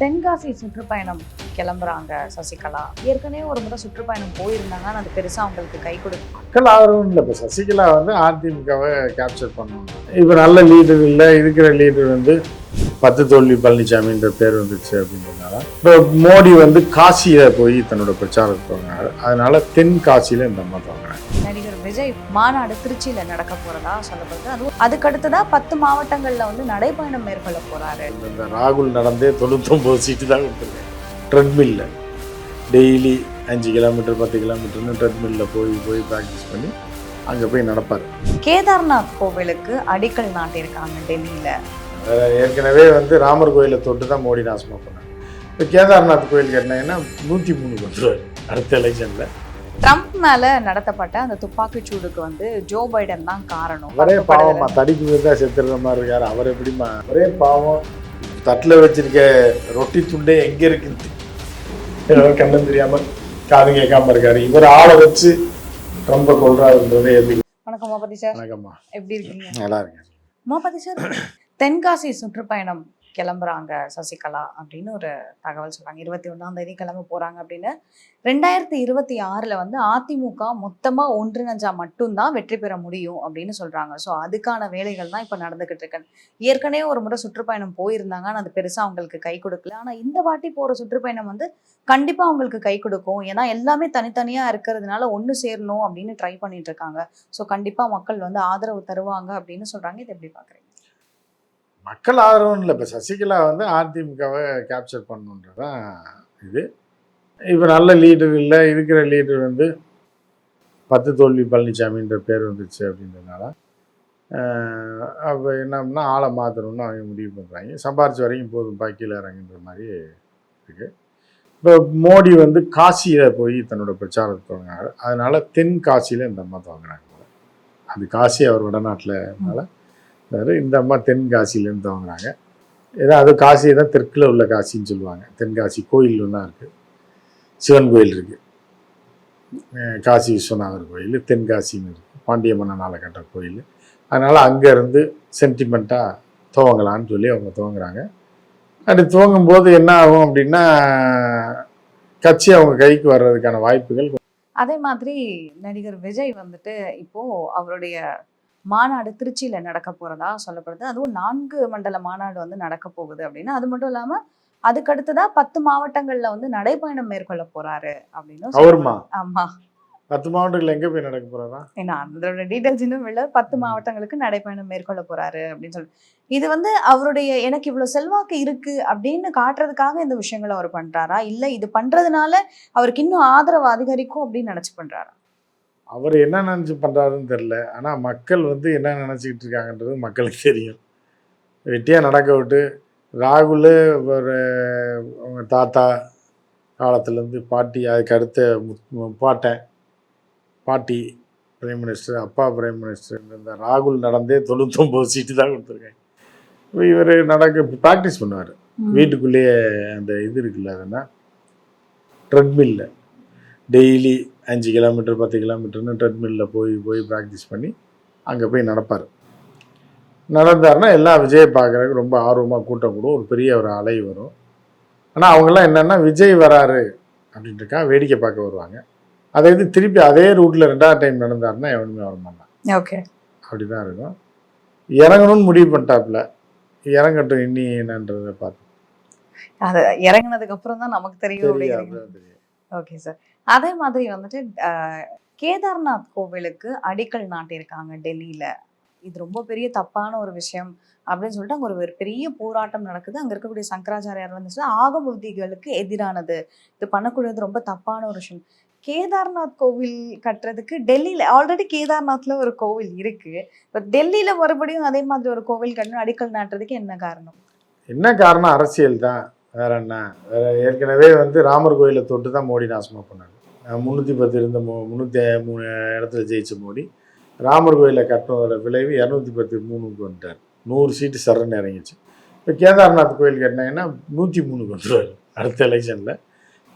தென்காசி சுற்றுப்பயணம் கிளம்புறாங்க சசிகலா. ஏற்கனவே ஒரு முறை சுற்றுப்பயணம் போயிருந்தாங்க அது பெருசாக அவங்களுக்கு கை கொடுக்கும் மக்கள் ஆதரவும் இல்லை. இப்போ சசிகலா வந்து அதிமுகவை கேப்சர் பண்ணணும் இப்போ நல்ல லீடர் இல்லை. இருக்கிற லீடர் வந்து பத்து தோல்வி பழனிசாமின்ற பேர் வந்துச்சு அப்படின்றதுனால. இப்போ மோடி வந்து காசியில் போய் தன்னோட பிரச்சாரத்தை தொடங்கினார் அதனால தென் காசியில் இந்த அம்மா தொடங்கினாங்க விஜய் மாநாடு திருச்சியில நடக்க போறதா சொல்லப்படுது அதுவும் அதுக்கு அடுத்ததா பத்து மாவட்டங்கள்ல வந்து நடைப்பயணம் மேற்கொள்ள போறாரு. இந்த ராகுல் நடந்தே தொண்ணூத்தொம்பது சீட்டு தான் கொடுத்துருக்கேன் ட்ரெட்மில்ல டெய்லி அஞ்சு கிலோமீட்டர் பத்து கிலோமீட்டர்னு ட்ரெட்மில்ல போய் போய் ப்ராக்டிஸ் பண்ணி அங்கே போய் நடப்பார். கேதார்நாத் கோவிலுக்கு அடிக்கல் நாட்டியிருக்காங்க டெல்லியில. ஏற்கனவே வந்து ராமர் கோயிலை தொட்டு தான் மோடி நாசமாக பண்ணாங்க இப்போ கேதார்நாத் கோயில் கட்டினாங்கன்னா நூற்றி மூணு வந்துருவார் அடுத்த எலெக்ஷனில் ட்ரம்ப் மேல நடத்தப்பட்ட அந்த துப்பாக்கிச் சூடுக்கு வந்து ஜோ பைடன் தான் காரணம். அவரே பாவமா தடிக்கு தான் செத்துற மாதிரி இருக்காரு. அவர் எப்படிமா ஒரே பாவம் தட்டில் வச்சிருக்க ரொட்டி துண்டே எங்கே இருக்குது? கண்ணம் தெரியாமல் காது கேட்காம இருக்காரு. இவர் ஆளை வச்சு ட்ரம்பை கொள்றாருன்றதே எப்படி வணக்கம் உமாபதி சார். வணக்கம்மா. எப்படி இருக்கீங்க? நல்லா இருக்கேன். உமாபதி சார் தென்காசி சுற்றுப்பயணம். கிளம்புறாங்க சசிகலா அப்படின்னு ஒரு தகவல் சொல்றாங்க. இருபத்தி ஒன்றாம் தேதி கிளம்ப போறாங்க அப்படின்னு. ரெண்டாயிரத்தி இருபத்தி ஆறுல வந்து அதிமுக மொத்தமா ஒன்றிணைஞ்சா மட்டும்தான் வெற்றி பெற முடியும் அப்படின்னு சொல்றாங்க. ஸோ அதுக்கான வேலைகள் தான் இப்போ நடந்துகிட்டு இருக்கு. ஏற்கனவே ஒரு முறை சுற்றுப்பயணம் போயிருந்தாங்க. ஆனால் அது பெருசா அவங்களுக்கு கை கொடுக்கல. ஆனா இந்த வாட்டி போற சுற்றுப்பயணம் வந்து கண்டிப்பா அவங்களுக்கு கை கொடுக்கும். ஏன்னா எல்லாமே தனித்தனியா இருக்கிறதுனால ஒன்று சேரணும் அப்படின்னு ட்ரை பண்ணிட்டு இருக்காங்க. ஸோ கண்டிப்பா மக்கள் வந்து ஆதரவு தருவாங்க அப்படின்னு சொல்றாங்க. இதை எப்படி பாக்குறீங்க? மக்கள் ஆதரவுன்னு இல்லை இப்போ சசிகலா வந்து அதிமுகவை கேப்சர் பண்ணணுன்றதான் இது. இப்போ நல்ல லீடர் இல்லை இருக்கிற லீடர் வந்து பத்து தோல்வி பழனிசாமின்ற பேர் வந்துச்சு அப்படின்றதுனால அப்போ என்னம்னா ஆளை மாற்றணும்னு அவங்க முடிவு பண்ணுறாங்க சம்பாரிச்ச வரைக்கும் போதும் பாக்கியில் இறங்குன்ற மாதிரி இருக்குது இப்போ மோடி வந்து காசியில் போய் தன்னோட பிரச்சாரத்தை தொடங்கினார் அதனால் தென் காசியில் இந்த அம்மா தொடங்கினாங்க அது காசி அவர் வடநாட்டில் அதனால் இருந்தாரு. இந்த அம்மா தென்காசியிலேருந்து வாங்குறாங்க. ஏதோ அது காசி தான் தெற்கில் உள்ள காசின்னு சொல்லுவாங்க. தென்காசி கோயில் ஒன்றா இருக்குது சிவன் கோயில் இருக்குது காசி விஸ்வநாதர் கோயில் தென்காசின்னு இருக்குது பாண்டிய மன்னனால் கட்ட கோயில். அதனால் அங்கேருந்து சென்டிமெண்ட்டாக துவங்கலான்னு சொல்லி அவங்க துவங்குறாங்க. அப்படி துவங்கும்போது என்ன ஆகும் அப்படின்னா கட்சி அவங்க கைக்கு வர்றதுக்கான வாய்ப்புகள் அதே மாதிரி நடிகர் விஜய் வந்துட்டு இப்போ அவருடைய மாநாடு திருச்சியில நடக்க போறதா சொல்லப்படுது. அதுவும் நான்கு மண்டல மாநாடு வந்து நடக்க போகுது அப்படின்னு அது மட்டும் இல்லாம அதுக்கு அடுத்ததா பத்து மாவட்டங்கள்ல வந்து நடைப்பயணம் மேற்கொள்ள போறாரு அப்படின்னு? ஆமா. பத்து மாவட்டங்கள் எங்கே போய் நடக்க போகிறதா ஏன்னா அதோட டீடைல்ஸ் இன்னும் இல்லை. பத்து மாவட்டங்களுக்கு நடைப்பயணம் மேற்கொள்ள போறாரு அப்படின்னு சொல்லி. இது வந்து அவருடைய எனக்கு இவ்வளவு செல்வாக்கு இருக்கு அப்படின்னு காட்டுறதுக்காக இந்த விஷயங்களை அவர் பண்றாரா? இல்ல இது பண்றதுனால அவருக்கு இன்னும் ஆதரவு அதிகரிக்கும் அப்படின்னு நினைச்சு பண்றாரா? அவர் என்ன நினச்சி பண்ணுறாருன்னு தெரில ஆனால் மக்கள் வந்து என்ன நினச்சிக்கிட்டு இருக்காங்கன்றது மக்களுக்கு தெரியும். வெட்டியாக நடக்க விட்டு ராகுல் ஒரு அவங்க தாத்தா காலத்துலேருந்து பாட்டி அதுக்கு அடுத்த முப்பாட்டன் பாட்டி பிரைம் மினிஸ்டர் அப்பா பிரைம் மினிஸ்டர் இந்த ராகுல் நடந்தே தொண்ணூத்தொம்பது சீட்டு தான் கொடுத்துருக்காங்க. இப்போ இவர் நடக்க ப்ராக்டிஸ் பண்ணுவார். வீட்டுக்குள்ளேயே அந்த இது இருக்குல்ல அதுனா ட்ரெட்மில்ல டெய்லி அஞ்சு கிலோமீட்டர் பத்து கிலோமீட்டர்னு ட்ரெட்மில்ல போய் போய் ப்ராக்டிஸ் பண்ணி அங்கே போய் நடப்பார். நடந்தாருன்னா எல்லாம் விஜய் பார்க்குறதுக்கு ரொம்ப ஆர்வமாக கூட்டம் கூடும். ஒரு பெரிய ஒரு அலை வரும். ஆனால் அவங்கெல்லாம் என்னென்னா விஜய் வராரு அப்படின்ட்டுக்கா வேடிக்கை பார்க்க வருவாங்க. அதை இது திருப்பி அதே ரூட்டில் ரெண்டாவது டைம் நடந்தாருன்னா எவனுமே வர மாட்டான். ஓகே. அப்படி தான் இருக்கும். இறங்கணும்னு முடிவு பண்ணிட்டாப்புல. இறங்கட்டும் இன்னி என்னன்றதை பார்த்து. அது இறங்குனதுக்கு அப்புறம் தான் நமக்கு தெரியும் தெரியும். ஓகே சார் அதே மாதிரி வந்துட்டு அஹ், கேதார்நாத் கோவிலுக்கு அடிக்கல் நாட்டியிருக்காங்க டெல்லியில. இது ரொம்ப பெரிய தப்பான ஒரு விஷயம் அப்படின்னு சொல்லிட்டு அங்க ஒரு பெரிய போராட்டம் நடக்குது. அங்க இருக்கக்கூடிய சங்கராச்சாரியார் வந்து சொல்றாரு, எதிரானது. இது பண்ணக்கூடியது ரொம்ப தப்பான ஒரு விஷயம். கேதார்நாத் கோவில் கட்டுறதுக்கு டெல்லியில ஆல்ரெடி கேதார்நாத்ல ஒரு கோவில் இருக்கு. இப்போ டெல்லியில மறுபடியும் அதே மாதிரி ஒரு கோவில் கட்டணும் அடிக்கல் நாட்டுறதுக்கு என்ன காரணம்? என்ன காரணம்? அரசியல் தான். வேற என்ன? வேற ஏற்கனவே வந்து ராமர் கோயிலை தொட்டு தான் மோடி நாசமாக பண்ணாங்க முந்நூற்றி பத்து இருந்த மோ முந்நூற்றி மூணு இடத்துல ஜெயிச்ச மோடி. ராமர் கோயிலை கட்டினதோட விளைவு இரநூத்தி பத்து மூணுக்கு வந்துட்டார். நூறு சீட்டு சரன்னு இறங்கிச்சு. இப்போ கேதார்நாத் கோயில் கட்டினாங்கன்னா நூற்றி மூணுக்கு வந்துடுவார் அடுத்த எலெக்ஷனில்.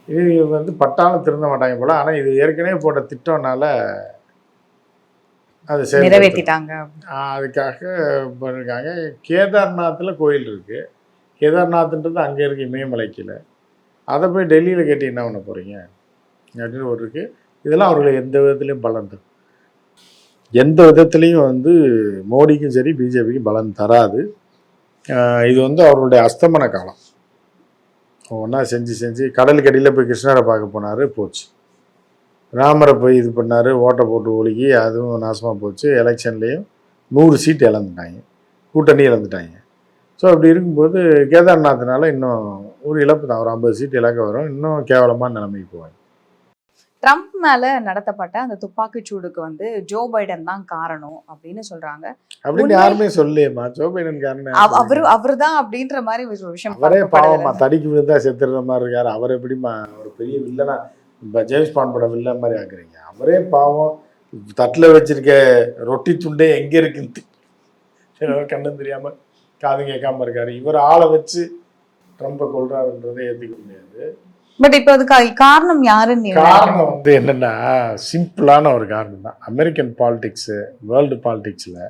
இது வந்து பட்டாலும் திருந்த மாட்டாங்க போல. ஆனால் இது ஏற்கனவே போட்ட திட்டம்னால அது நிறைவேற்றிட்டாங்க அதுக்காக பண்ணிருக்காங்க. கேதார்நாத்தில் கோயில் இருக்குது கேதார்நாத்ன்றது அங்கே இருக்குது இமயமலைக்கில். அதை போய் டெல்லியில் கேட்டு என்ன பண்ண போகிறீங்க அப்படின்னு ஒரு இருக்குது இதெல்லாம் அவர்களுக்கு எந்த விதத்துலையும் பலன் தரும் எந்த விதத்துலேயும் வந்து மோடிக்கும் சரி பிஜேபிக்கும் பலன் தராது. இது வந்து அவர்களுடைய அஸ்தமன காலம். ஒன்றா செஞ்சு செஞ்சு கடலுக்கு அடியில் போய் கிருஷ்ணரை பார்க்க போனார் போச்சு. ராமரை போய் இது பண்ணார் ஓட்டை போட்டு ஒழுகி அதுவும் நாசமாக போச்சு. எலெக்ஷன்லேயும் நூறு சீட் இழந்துட்டாங்க. கூட்டணி இழந்துட்டாங்க. ஸோ அப்படி இருக்கும்போது கேதார்நாத்னால இன்னும் ஒரு இழப்பு தான். ஒரு ஐம்பது சீட் இழக்க வரும். இன்னும் கேவலமான நிலைமைக்கு போவாங்க. ட்ரம்ப் மேல நடத்தப்பட்ட அந்த துப்பாக்கிச் சூடுக்கு வந்து ஜோ பைடன் தான் காரணம் அப்படின்னு சொல்றாங்க. அப்படின்னு யாருமே சொல்லலையேம்மா. ஜோ பைடன் காரணம் அவ- அவரு அவர்தான் அப்படின்ற மாதிரி ஒரு விஷயம் அவரே பார்க்கப்படுது. பாவமா தடிக்கு விழுந்தா செத்துற மாதிரி இருக்காரு. அவர் எப்படிம்மா ஒரு பெரிய வில்லனா இப்போ ஜேம்ஸ் பாண்ட் படம் வில்லன் மாதிரி ஆக்குறீங்க. அவரே பாவம் தட்டில் வச்சிருக்க ரொட்டி துண்டே எங்கே இருக்குன்னு தெ- கண்ணும் தெரியாம காது கேட்காம இருக்காரு. இவர் ஆளை வச்சு ட்ரம்பை கொள்றாருன்றதை ஏற்றுக்க முடியாது. பட் இப்போ அதுக்கு காரணம் யாருன்னு காரணம் வந்து என்னன்னா சிம்பிளான ஒரு காரணம் தான். அமெரிக்கன் பாலிடிக்ஸு வேர்ல்டு பாலிடிக்ஸில்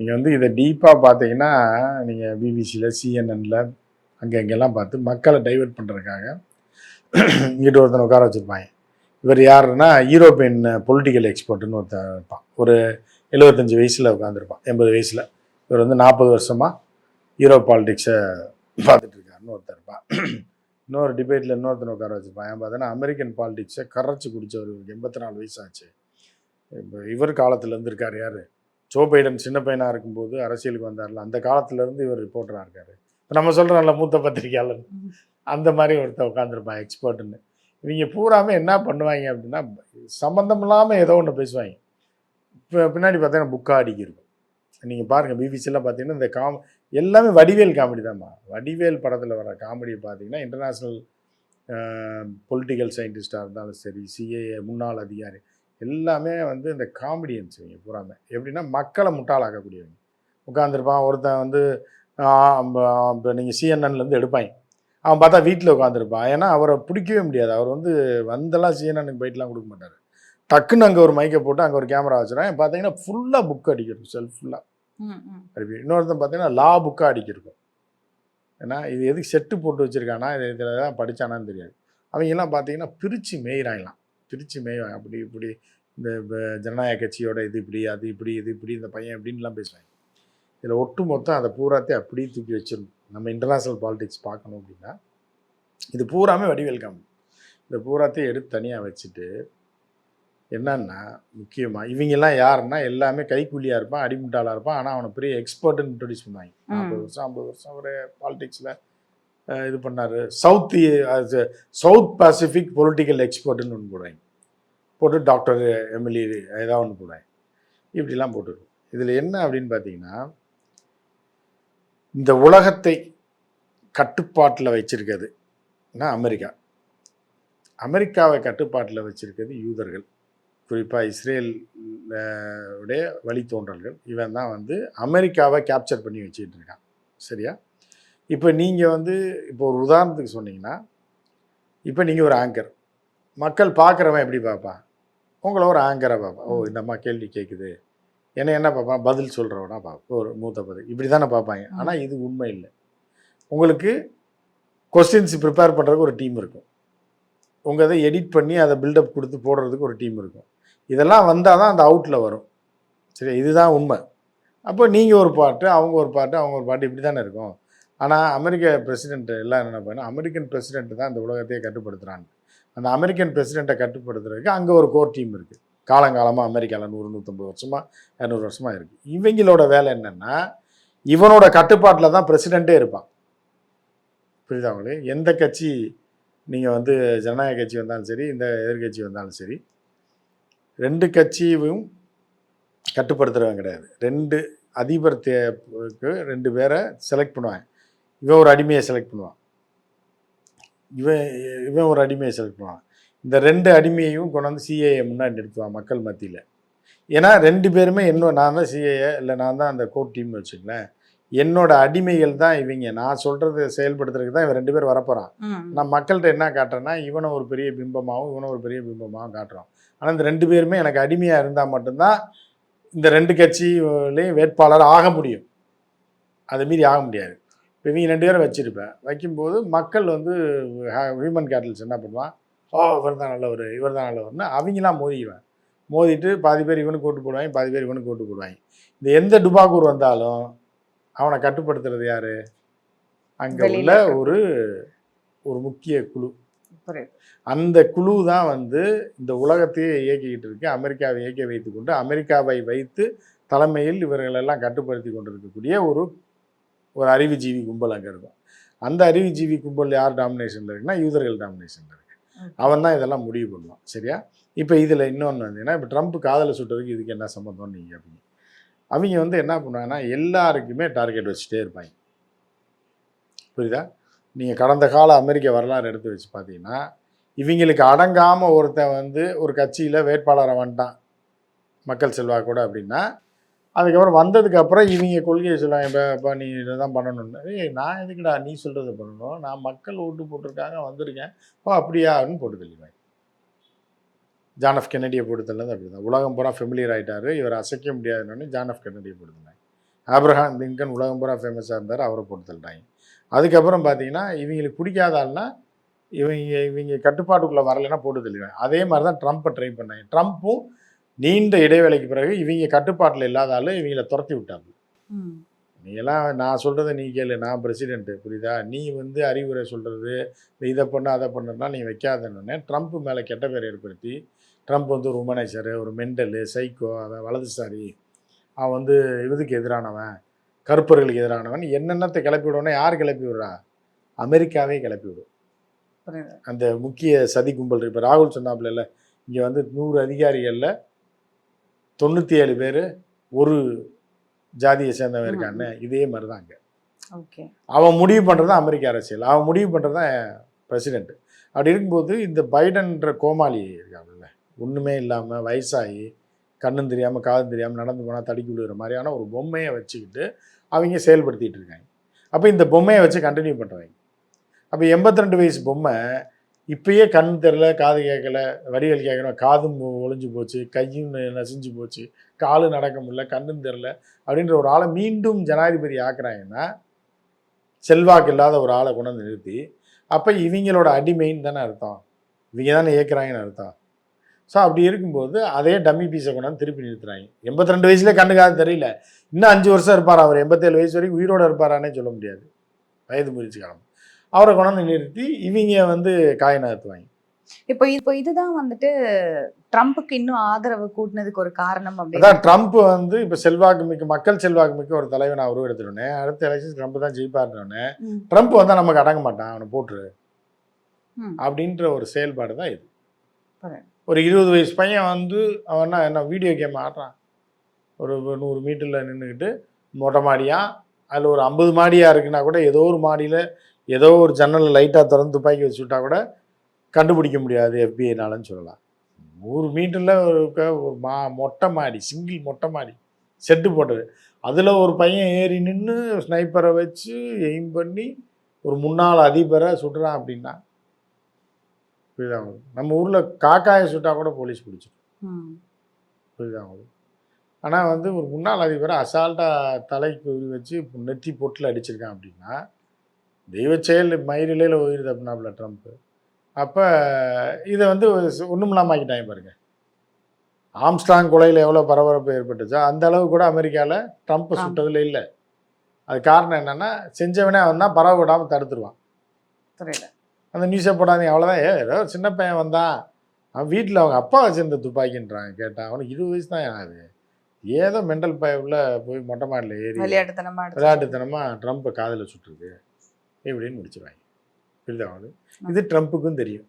நீங்கள் வந்து இதை டீப்பாக பார்த்தீங்கன்னா நீங்கள் பிபிசியில் சிஎன்என்ல அங்கே இங்கெல்லாம் பார்த்து மக்களை டைவர்ட் பண்ணுறதுக்காக இங்கிட்டு ஒருத்தனை உட்கார வச்சுருப்பாங்க. இவர் யாருன்னா யூரோப்பியன் பொலிட்டிக்கல் எக்ஸ்பர்ட்னு ஒருத்தன் இருப்பான். ஒரு எழுபத்தஞ்சு வயசில் உட்காந்துருப்பான் எண்பது வயசில். இவர் வந்து நாற்பது வருஷமாக ஹீரோ பாலிடிக்ஸை பார்த்துட்டு இருக்காருன்னு ஒருத்தர் இருப்பான் இன்னொரு டிபேட்டில் இன்னொருத்தனை உட்கார வச்சுருப்பான். ஏன் பார்த்தோன்னா அமெரிக்கன் பாலிடிக்ஸை கரைச்சி குடித்தவர் இவருக்கு எண்பத்தி நாலு வயசாச்சு. இப்போ இவர் காலத்தில் இருந்து இருக்கார் யார்? ஜோ பைடன் சின்ன பையனாக இருக்கும்போது அரசியலுக்கு வந்தார்ல அந்த காலத்துலேருந்து இவர் ரிப்போர்ட்டராக இருக்கார். இப்போ நம்ம சொல்கிறோம்ல மூத்த பத்திரிகையாளர். அந்த மாதிரி ஒருத்தர் உட்காந்துருப்பான் எக்ஸ்பர்ட்டுன்னு இவங்க பூராமே என்ன பண்ணுவாங்க அப்படின்னா சம்மந்தம் இல்லாமல் ஏதோ ஒன்று பேசுவாங்க. இப்போ பின்னாடி பார்த்தீங்கன்னா புக்காக அடிக்கிருக்கும் நீங்கள் பாருங்கள் பிபிசிலாம் பார்த்தீங்கன்னா இந்த காம் எல்லாமே வடிவேல் காமெடி தான்மா. வடிவேல் படத்தில் வர காமெடியை பார்த்தீங்கன்னா இன்டர்நேஷ்னல் பொலிட்டிக்கல் சயின்டிஸ்டாக இருந்தாலும் சரி சிஏஏ முன்னாள் அதிகாரி எல்லாமே வந்து இந்த காமெடியன்ஸ் இவங்க பூராமே. எப்படின்னா மக்களை முட்டாளாக்கக்கூடியவங்க. உட்காந்துருப்பான் ஒருத்தன் வந்து நீங்கள் சிஎன்என்லேருந்து எடுப்பாங்க. அவன் பார்த்தா வீட்டில் உட்காந்துருப்பான் ஏன்னா அவரை பிடிக்கவே முடியாது. அவர் வந்து வந்தெல்லாம் சிஎன்எனுக்கு போயிட்டுலாம் கொடுக்க மாட்டார். டக்குன்னு அங்கே ஒரு மைக்கை போட்டு அங்கே ஒரு கேமரா வச்சுருவேன் பார்த்தீங்கன்னா ஃபுல்லாக புக் அடிக்கிறது செல்ஃப் ஃபுல்லாக அறிவியல் இன்னொருத்தன் பார்த்தீங்கன்னா லா புக்காக அடிக்கிருக்கும். ஏன்னா இது எதுக்கு செட்டு போட்டு வச்சுருக்கானா இது இதில் தான் படித்தானான்னு தெரியாது. அவங்கெல்லாம் பார்த்தீங்கன்னா பிரித்து மேயிறாங்களாம். பிரித்து மேய்வாங்க அப்படி இப்படி இந்த ஜனநாயக கட்சியோட இது இப்படி அது இப்படி இது இப்படி இந்த பையன் இப்படின்லாம் பேசுவாங்க. இதில் ஒட்டு மொத்தம் அதை பூராத்தையும் அப்படியே தூக்கி வச்சிடணும். நம்ம இன்டர்நேஷ்னல் பாலிடிக்ஸ் பார்க்கணும் அப்படின்னா இது பூராமே வடிவேல் காமெடி இந்த பூராத்தையும் எடுத்து தனியாக வச்சுட்டு என்னன்னா முக்கியமாக இவங்கெல்லாம் யாருன்னா எல்லாமே கைக்கூலியாக இருப்பான் அடிமுட்டாளாக இருப்பான். ஆனால் அவனை பெரிய எக்ஸ்பர்ட்னு இன்ட்ரடியூஸ் பண்ணாங்க நாற்பது வருஷம் ஐம்பது வருஷம் ஒரு பாலிடிக்ஸில் இது பண்ணார். சவுத் சவுத் பசிபிக் பொலிட்டிக்கல் எக்ஸ்பர்ட்னு ஒன்று போடுவாங்க. போட்டு டாக்டர் எம்எல்ஏ ஏதாவது ஒன்று போடுவாங்க. இப்படிலாம் போட்டுருக்கும். இதில் என்ன அப்படின்னு பார்த்தீங்கன்னா இந்த உலகத்தை கட்டுப்பாட்டில் வச்சிருக்கிறதுனா அமெரிக்கா. அமெரிக்காவை கட்டுப்பாட்டில் வச்சிருக்கிறது யூதர்கள். குறிப்பாக இஸ்ரேல் உடைய வழித்தோன்றல்கள் இவன் தான் வந்து அமெரிக்காவை கேப்சர் பண்ணி வச்சுக்கிட்டு இருக்கான். சரியா? இப்போ நீங்கள் வந்து இப்போ ஒரு உதாரணத்துக்கு சொன்னீங்கன்னா இப்போ நீங்கள் ஒரு ஆங்கர் மக்கள் பார்க்குறவன் எப்படி பார்ப்பான்? உங்களை ஒரு ஆங்கராக பார்ப்பான். ஓ இந்த அம்மா கேள்வி கேட்குது. என்ன என்ன பார்ப்பான்? பதில் சொல்கிறவனா பார்ப்போம் ஒரு மூத்த பதில். இப்படி தானே பார்ப்பாங்க. ஆனால் இது உண்மை இல்லை. உங்களுக்கு கொஸ்டின்ஸ் ப்ரிப்பேர் பண்ணுறதுக்கு ஒரு டீம் இருக்கும். உங்கள் இதை எடிட் பண்ணி அதை பில்டப் கொடுத்து போடுறதுக்கு ஒரு டீம் இருக்கும். இதெல்லாம் வந்தால் தான் அந்த அவுட்டில் வரும். சரி இதுதான் உண்மை. அப்போ நீங்கள் ஒரு பாட்டு அவங்க ஒரு பாட்டு அவங்க ஒரு பாட்டு இப்படி தானே இருக்கும். ஆனால் அமெரிக்க பிரசிடென்ட் எல்லாம் என்ன பண்ணா? அமெரிக்கன் பிரசிடென்ட் தான் இந்த உலகத்தையே கட்டுப்படுத்துகிறாங்க அந்த அமெரிக்கன் பிரசிடெண்ட்டை கட்டுப்படுத்துறதுக்கு அங்கே ஒரு கோர் டீம் இருக்குது காலங்காலமாக அமெரிக்காவில் நூறு நூற்றம்பது வருஷமாக இரநூறு வருஷமாக இருக்குது இவங்களோட வேலை என்னென்னா இவனோட கட்டுப்பாட்டில் தான் பிரசிடெண்ட்டே இருப்பான். புரியுதா உங்களுக்கு? எந்த கட்சி நீங்கள் வந்து ஜனநாயக கட்சி வந்தாலும் சரி இந்த எதிர்கட்சி வந்தாலும் சரி ரெண்டு கட்சியும் கட்டுப்படுத்துறவங்க கிடையாது. ரெண்டு அதிபர் தேக்கு ரெண்டு பேரை செலக்ட் பண்ணுவாங்க. இவன் ஒரு அடிமையை செலக்ட் பண்ணுவான். இவன் இவன் ஒரு அடிமையை செலக்ட் பண்ணுவான். இந்த ரெண்டு அடிமையையும் கொண்டு வந்து சிஏஏ முன்னாடி நிறுத்துவான் மக்கள் மத்தியில். ஏன்னா ரெண்டு பேருமே என்ன நான் தான் சிஏஏ இல்லை நான் தான் அந்த கோர்ட் டீம் வச்சுங்களேன் என்னோட அடிமைகள் தான் இவங்க. நான் சொல்கிறத செயல்படுத்துறதுக்கு தான் இவன் ரெண்டு பேர் வரப்போகிறான் ம். நான் மக்கள்கிட்ட என்ன காட்டுறேன்னா இவனை ஒரு பெரிய பிம்பமாகவும் இவனை ஒரு பெரிய பிம்பமாகவும் காட்டுறோம் ஆனால் இந்த ரெண்டு பேருமே எனக்கு அடிமையாக இருந்தால் மட்டும்தான் இந்த ரெண்டு கட்சியிலையும் வேட்பாளர் ஆக முடியும். அதை மீறி ஆக முடியாது. இப்போ இவங்க ரெண்டு பேரும் வச்சிருப்பேன் வைக்கும்போது மக்கள் வந்து ஹியூமன் கேட்டல்ஸ் என்ன பண்ணுவான்? ஓ இவர் தான் நல்லவர் இவர் தான் நல்லவர்னு அவங்களாம் மோதிக்குவேன் மோதிட்டு பாதி பேர் இவனுக்கு ஓட்டு போடுவாங்க பாதி பேர் இவனுக்கு ஓட்டு போடுவாங்க. இந்த எந்த டுபாக்கூர் வந்தாலும் அவனை கட்டுப்படுத்துறது யாரு? அங்கே உள்ள ஒரு ஒரு முக்கிய குழு. அந்த குழு தான் வந்து இந்த உலகத்தையே இயக்கிக்கிட்டு இருக்கு. அமெரிக்காவை இயக்கி வைத்து கொண்டு அமெரிக்காவை வைத்து தலைமையில் இவர்களெல்லாம் கட்டுப்படுத்தி கொண்டிருக்கக்கூடிய ஒரு ஒரு அறிவுஜீவி கும்பல் அங்கே இருக்கும். அந்த அறிவுஜீவி கும்பல் யார் டாமினேஷனில் இருக்குன்னா யூதர்கள் டாமினேஷனில் இருக்கு. அவன் தான் இதெல்லாம் முடிவு பண்ணுவான். சரியா? இப்போ இதில் இன்னொன்று வந்தீங்கன்னா இப்போ ட்ரம்ப் காதலை சுட்டதுக்கு இதுக்கு என்ன சம்மந்தம் நீங்கள் கேட்பீங்க அவங்க வந்து என்ன பண்ணுவாங்கன்னா எல்லாருக்குமே டார்கெட் வச்சுட்டே இருப்பாங்க. புரியுதா? நீங்கள் கடந்த கால அமெரிக்க வரலாறு எடுத்து வச்சு பார்த்தீங்கன்னா இவங்களுக்கு அடங்காமல் ஒருத்தன் வந்து ஒரு கட்சியில் வேட்பாளரை வந்துட்டான் மக்கள் செல்வாக்கு கூட அப்படின்னா அதுக்கப்புறம் வந்ததுக்கப்புறம் இவங்க கொள்கையை சொல்லுவாங்க இப்போ இப்போ நீ இதை தான் பண்ணணும்னு. ஏய் நான் எதுக்குடா நீ சொல்கிறத பண்ணணும்? நான் மக்கள் ஓட்டு போட்டிருக்காங்க வந்திருக்கேன். ஓ அப்படியா? அப்படின்னு போட்டு தள்ளிடுவாங்க ஜான் ஆஃப் கென்னடியை போட்டு அப்படி தான் உலகம் பூரா ஃபெமிலியர் ஆகிட்டார் இவர் அசைக்க முடியாதுன்னு ஜான் ஆஃப் கென்னடியை போட்டு ஆப்ரஹாம் லிங்கன் உலகம் பூரா ஃபேமஸாக இருந்தார். அவரை போட்டு தள்ளிட்டாங்க அதுக்கப்புறம் பார்த்தீங்கன்னா இவங்களுக்கு பிடிக்காத ஆள்னா இவங்க இவங்க கட்டுப்பாட்டுக்குள்ளே வரலைன்னா போட்டு தள்ளிடுவாங்க அதே மாதிரி தான் ட்ரம்ப்பை ட்ரை பண்ணாங்க. ட்ரம்ப்பும் நீண்ட இடைவேளைக்கு பிறகு இவங்க கட்டுப்பாட்டில் இல்லாத ஆளு இவங்கள துரத்தி விட்டாங்க. நீ எல்லாம் நான் சொல்கிறத நீ கேளு. நான் பிரசிடென்ட்டு புரியுதா? நீ வந்து அறிவுரை சொல்கிறது இதை பண்ணு அதை பண்ணுன்னா நீ வைக்காதன்னு ட்ரம்ப் மேலே கெட்ட பேர் ஏற்படுத்தி ட்ரம்ப் வந்து ஒரு உமனைசரு ஒரு மெண்டலு சைக்கோ அவன் வலதுசாரி அவன் வந்து இதுக்கு எதிரானவன். கருப்பர்களுக்கு எதிரானவன். என்னென்னத்தை கிளப்பி விடணும் யார் கிளப்பி விடுறா அமெரிக்காவே கிளப்பி விடும் அந்த முக்கிய சதி கும்பல் இப்போ ராகுல் சொன்னாப்புல இல்லை இங்கே வந்து நூறு அதிகாரிகளில் தொண்ணூற்றி ஏழு பேர் ஒரு ஜாதியை சேர்ந்தவன் இருக்கான்னு. இதே மாதிரி தான் அங்கே அவன் முடிவு பண்ணுறது தான் அமெரிக்க அரசியல். அவன் முடிவு பண்ணுறது தான் பிரசிடென்ட். அப்படி இருக்கும்போது இந்த பைடன்ற கோமாளி இருக்காங்கல்ல ஒன்றுமே இல்லாமல் வயசாகி கண்ணும் தெரியாமல் காதும் தெரியாமல் நடந்து போனால் தடுக்கி விழுகிற மாதிரியான ஒரு பொம்மையை வச்சுக்கிட்டு அவங்க செயல்படுத்திகிட்டு இருக்காங்க. அப்போ இந்த பொம்மையை வச்சு கண்டினியூ பண்ணுறாங்க அப்போ எண்பத்தி ரெண்டு வயசு பொம்மை இப்பயே கண் தெரில காது கேட்கல வரிகள் கேட்கணும் காதும் ஒளிஞ்சு போச்சு கையும் நசிஞ்சு போச்சு காலு நடக்க முடியல கண்ணும் தெரில அப்படின்ற ஒரு ஆளை மீண்டும் ஜனாதிபதி ஆக்குறாங்கன்னா செல்வாக்கு இல்லாத ஒரு ஆளை கொண்டு வந்து நிறுத்தி அப்போ இவங்களோட அடிமைன்னு தானே அர்த்தம். இவங்க தானே இயக்குறாங்கன்னு அர்த்தம். ஸோ அப்படி இருக்கும்போது அதே டம்மி பீஸை கொண்டாந்து திருப்பி நிறுத்துறாங்க. எண்பத்தி ரெண்டு வயசுல கண்ணுக்காக தெரியல. இன்னும் அஞ்சு வருஷம் இருப்பார் அவர்? எண்பத்தேழு வயசு வரைக்கும் உயிரோட இருப்பாரானே சொல்ல முடியாது. வயது முறிச்சு காலம் அவரை கொண்டாந்து நிறுத்தி இவங்க வந்து காய நகர்த்துவாங்க இப்போ இப்போ இதுதான் வந்துட்டு ட்ரம்ப்புக்கு இன்னும் ஆதரவு கூட்டினதுக்கு ஒரு காரணம் அதான் ட்ரம்ப் வந்து இப்போ செல்வாக்கு மிக்க மக்கள் செல்வாக்கு மிக்க ஒரு தலைவனை உருவெடுத்துடனே அடுத்த எலெக்ஷன் ட்ரம்ப் தான் ஜெயிப்பாருனே ம், ட்ரம்ப் வந்தால் நமக்கு அடங்க மாட்டான் அவனை போட்டுரு. அப்படின்ற ஒரு செயல்பாடு தான் இது. ஒரு இருபது வயசு பையன் வந்து அவன் என்ன வீடியோ கேம் ஆடுறான். ஒரு நூறு மீட்டரில் நின்றுக்கிட்டு மொட்டை மாடியாக அதில் ஒரு ஐம்பது மாடியாக இருக்குன்னா கூட ஏதோ ஒரு மாடியில் ஏதோ ஒரு ஜன்னலில் லைட்டாக திறந்து துப்பாக்கி வச்சுட்டா கூட கண்டுபிடிக்க முடியாது எஃபிஐனாலன்னு சொல்லலாம். நூறு மீட்டரில் ஒரு ஒரு மா மொட்டை மாடி சிங்கிள் மொட்டை மாடி செட்டு போட்டது. அதில் ஒரு பையன் ஏறி நின்று ஸ்னைப்பரை வச்சு எய்ம் பண்ணி ஒரு முன்னாள் அதிபரை சுடுறான் அப்படின்னா புரியுதா உங்களுக்கு நம்ம ஊரில் காக்காயை சுட்டா கூட போலீஸ் பிடிச்சிடும். ம், புரியுதா உங்களுக்கு ஆனால் வந்து ஒரு முன்னாள் அதிபரை அசால்ட்டாக தலைக்கு உரி வச்சு நெத்தி பொட்டில் அடிச்சிருக்கான் அப்படின்னா தெய்வ செயல் மயிரிலையில் உயிர் தப்புனாப்புல ட்ரம்ப்பு அப்போ இதை வந்து ஒன்றும் இல்லாமல் ஆக்கிட்டாங்க பாருங்க. ஆம்ஸ்டாங் கொலையில் எவ்வளோ பரபரப்பு ஏற்பட்டுச்சோ அந்த அளவு கூட அமெரிக்காவில் ட்ரம்ப். சுட்டதில் இல்லை. அது காரணம் என்னென்னா செஞ்சவனே அவன் தான் பரவ விடாமல் தடுத்துருவான். புரியல. அந்த நியூஸை போடாதீங்க. அவ்வளோதான் ஏ ஏதோ சின்ன பையன் வந்தான். அவன் வீட்டில் அவங்க அப்பா வச்சிருந்த துப்பாக்கின்றாங்க கேட்டான் அவனுக்கு இருபது வயசு தான் ஆகுது. ஏதோ மெண்டல் பயவில் போய் மொட்டை மாடியில் ஏறி விளையாட்டுத்தனமா எடுத்து- விளையாட்டுத்தனமாக ட்ரம்ப்பை காதில் சுட்டுருக்கு. இப்படின்னு முடிச்சிருவாங்க. புரியுதா அவனுக்கு இது ட்ரம்ப்புக்கும் தெரியும்.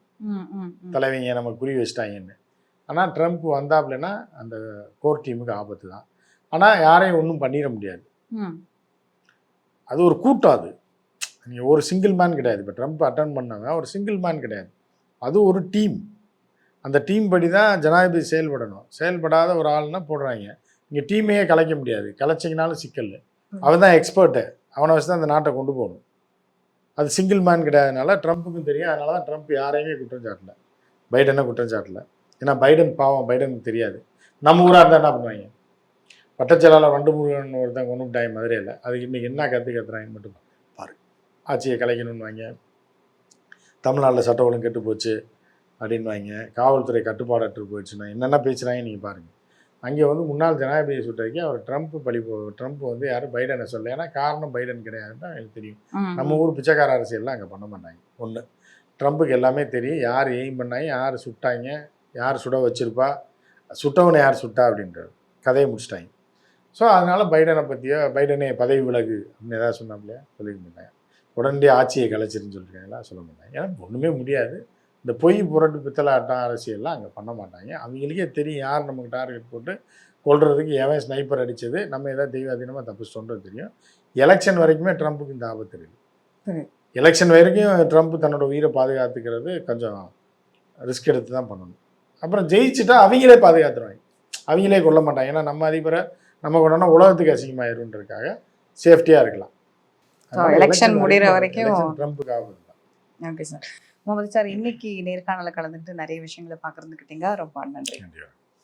தலைவங்க நம்ம குறி வச்சிட்டாங்கன்னு. ஆனால் ட்ரம்ப் வந்தாப்புலன்னா அந்த கோர் டீமுக்கு ஆபத்து தான் ஆனால் யாரையும் ஒன்றும் பண்ணிட முடியாது. அது ஒரு கூட்டம் அது. நீங்கள் ஒரு சிங்கிள் மேன் கிடையாது. இப்போ ட்ரம்ப் அட்டன் பண்ணவன் ஒரு சிங்கிள் மேன் கிடையாது. அது ஒரு டீம் அந்த டீம் படி தான் ஜனாதிபதி செயல்படணும். செயல்படாத ஒரு ஆள்னா போடுறாங்க. இங்கே டீமையே கலைக்க முடியாது. கலைச்சிங்கனாலும் சிக்கல். அவன் தான் எக்ஸ்பர்ட்டு அவனை வச்சு தான் அந்த நாட்டை கொண்டு போகணும். அது சிங்கிள் மேன் கிடையாதுனால ட்ரம்ப்புக்கும் தெரியும். அதனால தான் ட்ரம்ப் யாரையுமே குற்றம் சாட்டல பைடனை குற்றம் சாட்டல ஏன்னா பைடன் பாவம். பைடனுக்கு தெரியாது. நம்ம ஊராக இருந்தால் என்ன பண்ணுவாங்க? பட்டச்செயலாளர் வண்டு முருகன் ஒருத்தன் கொண்டு விட்டாங்க மதுரையில். அதுக்கு இன்றைக்கி என்ன கற்று கத்துறாங்கன்னு மட்டும் ஆட்சியை கலைக்கணும்னுவாங்க. தமிழ்நாட்டில் சட்ட ஒழுங்கு கெட்டு போச்சு அப்படின்வாங்க காவல்துறை கட்டுப்பாடற்று போயிடுச்சுன்னா என்னென்ன பேசுகிறாங்க நீங்கள் பாருங்கள் அங்கே வந்து முன்னாள் ஜனாதிபதி சுட்டறிக்கை அவர் ட்ரம்ப் பழி போ ட்ரம்ப் வந்து யாரும் பைடனை சொல்ல ஏன்னா காரணம் பைடன் கிடையாதுன்னு தான் எனக்கு தெரியும். நம்ம ஊர் பிச்சைக்கார அரசியல்லாம் அங்கே பண்ண மாட்டாங்க. ஒன்று ட்ரம்ப்புக்கு எல்லாமே தெரியும். யார் எய்ம் பண்ணாங்க யார் சுட்டாங்க யார் சுட வச்சிருப்பா சுட்டவனை யார் சுட்டா அப்படின்றது கதையை முடிச்சிட்டாங்க. ஸோ அதனால் பைடனை பற்றியோ பைடனே பதவி விலகு அப்படின்னு ஏதாவது சொன்னாப்லையா? சொல்லிக்க மாட்டாங்க உடனடியாக ஆட்சியை கலைச்சிருன்னு சொல்லியிருக்காங்களா சொல்ல மாட்டாங்க. ஏன்னா ஒன்றுமே முடியாது. இந்த பொய் புரட்டு பித்தலாட்டம் அரசியல்லாம் அங்கே பண்ண மாட்டாங்க. அவங்களுக்கே தெரியும் யார் நமக்கு டார்கெட் போட்டு கொல்றதுக்கு எவன் ஸ்னைப்பர் அடித்தது நம்ம ஏதாவது தெய்வாதீனமாக தப்பிச்சிட்டோன்றது தெரியும். எலெக்ஷன் வரைக்குமே ட்ரம்ப்புக்கு இந்த ஆபத்து. இருக்குது எலெக்ஷன் வரைக்கும் ட்ரம்ப் தன்னோட உயிரை பாதுகாத்துக்கிறது கொஞ்சம் ரிஸ்க் எடுத்து தான் பண்ணணும். அப்புறம் ஜெயிச்சுட்டா அவங்களே பாதுகாத்துருவாங்க. அவங்களே கொல்ல மாட்டாங்க. ஏன்னா நம்ம அதிபரை நம்ம கொண்டோம்னா உலகத்துக்கு அசிங்கமாயிருன்றதுக்காக சேஃப்டியாக இருக்கலாம். So, election முடியிற வரைக்கும் ட்ரம்ப்புக்கு ஓகே சார் முகமது சார் இன்னைக்கு நேர்காணல கலந்துட்டு நிறைய விஷயங்களை பார்க்கறதுக்கிட்டீங்க. ரொம்ப நன்றி. நன்றி